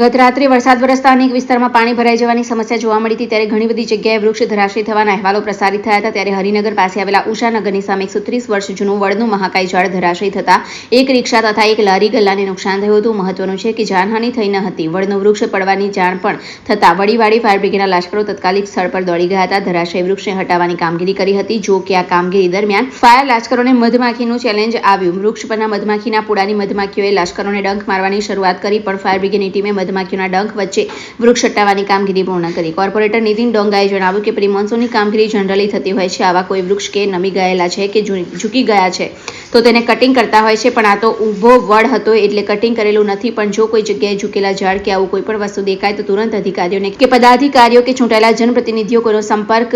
ગત રાત્રે વરસાદ વરસતા અનેક વિસ્તારમાં પાણી ભરાઈ જવાની સમસ્યા જોવા મળી હતી. ત્યારે ઘણી બધી જગ્યાએ વૃક્ષ ધરાશયી થવાના અહેવાલો પ્રસારિત થયા હતા. ત્યારે હરિનગર પાસે આવેલા ઉષાનગરની સામે એકસો ત્રીસ વર્ષ જૂનું વડનું મહાકાય ઝાડ ધરાશયી થતા એક રિક્ષા તથા એક લારી ગલ્લાને નુકસાન થયું હતું. મહત્વનું છે કે જાનહાનિ થઈ ન હતી. વડનું વૃક્ષ પડવાની જાણ પણ થતાં વડીવાડી ફાયર બ્રિગેડના લશ્કરો તત્કાલિક સ્થળ પર દોડી ગયા હતા. ધરાશયી વૃક્ષને હટાવવાની કામગીરી કરી હતી. જો કે આ કામગીરી દરમિયાન ફાયર લાશ્કરોને મધમાખીનું ચેલેન્જ આવ્યું. વૃક્ષ પરના મધમાખીના પૂડાની મધમાખીઓએ લાશ્કરોને ડંખ મારવાની શરૂઆત કરી, પણ ફાયર બ્રિગેડની ટીમે મધમાખીઓના ડંખ વચ્ચે વૃક્ષ હટાવવાની કામગીરી પૂર્ણ કરી. કોર્પોરેટર નીતિન ડોંગાએ જણાવ્યું કે પ્રી કામગીરી જનરલી થતી હોય છે. આવા કોઈ વૃક્ષ કે નમી ગયેલા છે કે ઝૂકી ગયા છે, તો તેને કટિંગ કરતા હોય છે. પણ આ તો ઊભો વડ હતો એટલે કટિંગ કરેલું નથી. પણ જો કોઈ જગ્યાએ ઝૂકેલા ઝાડ કે આવું કોઈ પણ વસ્તુ દેખાય, તો તુરંત અધિકારીઓને કે પદાધિકારીઓ કે ચૂંટાયેલા જનપ્રતિનિધિઓ કોઈનો સંપર્ક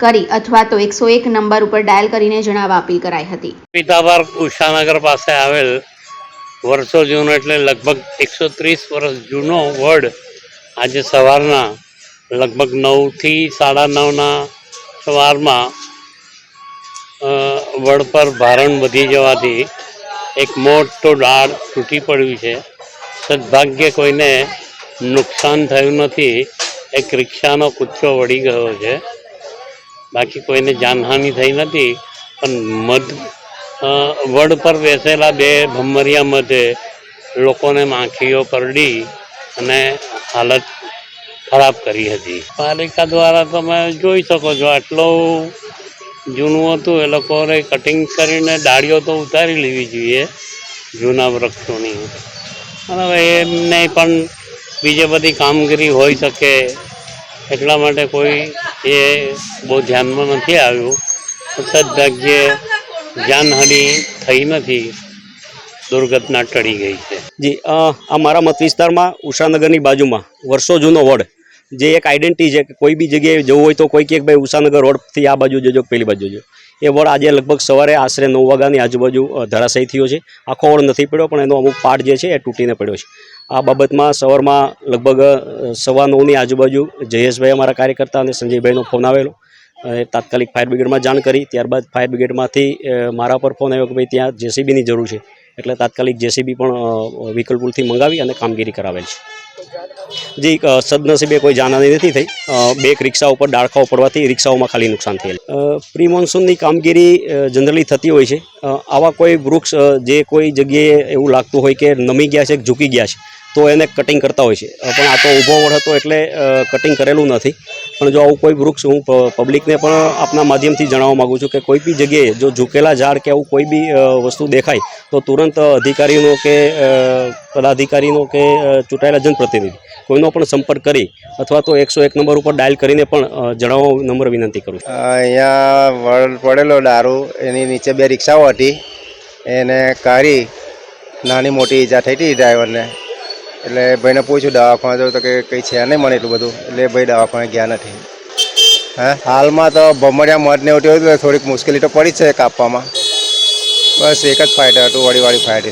કરી અથવા તો એકસો એક નંબર ઉપર ડાયલ કરીને જણાવવા અપીલ કરાઈ હતી. પિતાવાર ઉષાનગર પાસે આવેલ વર્ષો જૂનો એટલે લગભગ એકસો ત્રીસ વર્ષ જૂનો વડ આજે સવારના લગભગ નવથી સાડા નવના સવારમાં વડ પર ભારણ વધી જવાથી એક મોટો ડાળ તૂટી પડ્યું છે. સદભાગ્ય કોઈને નુકસાન થયું નથી. એક રિક્ષાનો કૂચો વળી ગયો છે. બાકી કોઈને જાનહાનિ થઈ નથી, પણ મધ વડ પર બેસેલા બે ભમરિયા મધે લોકોને માખીઓ પરડી અને હાલત ખરાબ કરી હતી. પાલિકા દ્વારા તમે જોઈ શકો છો, આટલું જૂનું હતું, એ લોકોને કટિંગ કરીને ડાળીઓ તો ઉતારી લેવી જોઈએ, જૂના વૃક્ષોની અને હવે એમને પણ બીજે બધી કામગીરી હોઈ શકે, એટલા માટે કોઈ એ બહુ ધ્યાનમાં નથી આવ્યું. સદભાગ્યે જાનહાનિ થઈ નથી. દુર્ઘટના ટળી ગઈ છે. જી આ મારા મત વિસ્તારમાં ઉષાનગરની બાજુમાં વર્ષો જૂનો વડ, જે એક આઈડેન્ટિટી છે કે કોઈ બી જગ્યાએ જવું હોય તો કોઈ કે ભાઈ ઉષાનગર રોડથી આ બાજુ જજો પેલી બાજુ જજો. એ વડ આજે લગભગ સવારે આશરે નવ વાગ્યાની આજુબાજુ ધરાશય થયો છે. આખો વડ નથી પડ્યો, પણ એનો અમુક પાર્ટ જે છે એ તૂટીને પડ્યો છે. આ બાબતમાં સવારમાં લગભગ સવા નવની આજુબાજુ જયેશભાઈ અમારા કાર્યકર્તા અને સંજયભાઈનો ફોન આવેલો. અને તાત્કાલિક ફાયર બ્રિગેડમાં જાણ કરી, ત્યારબાદ ફાયર બ્રિગેડમાંથી મારા પર ફોન આવ્યો કે ભાઈ ત્યાં જેસીબીની જરૂર છે. એટલે તાત્કાલિક જેસીબી પણ વિકલ્પુલથી મંગાવી અને કામગીરી કરાવેલ છે. જી સદનસીબે કોઈ જાનહાની નથી થઈ. બે રિક્ષા ઉપર ડાળખાઓ પડવાથી રિક્ષાઓમાં ખાલી નુકસાન થયેલ. પ્રી મોન્સૂનની કામગીરી જનરલી થતી હોય છે. આવા કોઈ વૃક્ષ જે કોઈ જગ્યાએ એવું લાગતું હોય કે નમી ગયા છે ઝૂકી ગયા છે, તો એને કટિંગ કરતા હોય છે. પણ આ તો ઊભો વડ હતો એટલે કટિંગ કરેલું નથી. પણ જો આવું કોઈ વૃક્ષ હું પબ્લિકને પણ આપના માધ્યમથી જણાવવા માગું છું કે કોઈ બી જગ્યાએ જો ઝૂકેલા ઝાડ કે આવું કોઈ બી વસ્તુ દેખાય, તો તુરંત અધિકારીનો કે પદાધિકારીનો કે ચૂંટાયેલા જનપ્રતિનિધિ કોઈનો પણ સંપર્ક કરી અથવા તો એકસો એક નંબર ઉપર ડાયલ કરીને પણ જણાવવા નંબર વિનંતી કરું અહીંયા પડેલો દારૂ, એની નીચે બે રિક્ષાઓ હતી. એને કાઢી, નાની મોટી ઈજા થઈ હતી ડ્રાઈવરને. એટલે ભાઈને પૂછ્યું, દવાખાને તો કે કંઈ છે નહીં મને એટલું બધું. એટલે ભાઈ દવાખાને ગયા નથી. હા? હાલમાં તો ભમરિયા મધ ને એટલે થોડીક મુશ્કેલી તો પડી જ છે કાપવામાં. બસ એક જ ફાઇટર હતું વડીવાળી ફાઇટ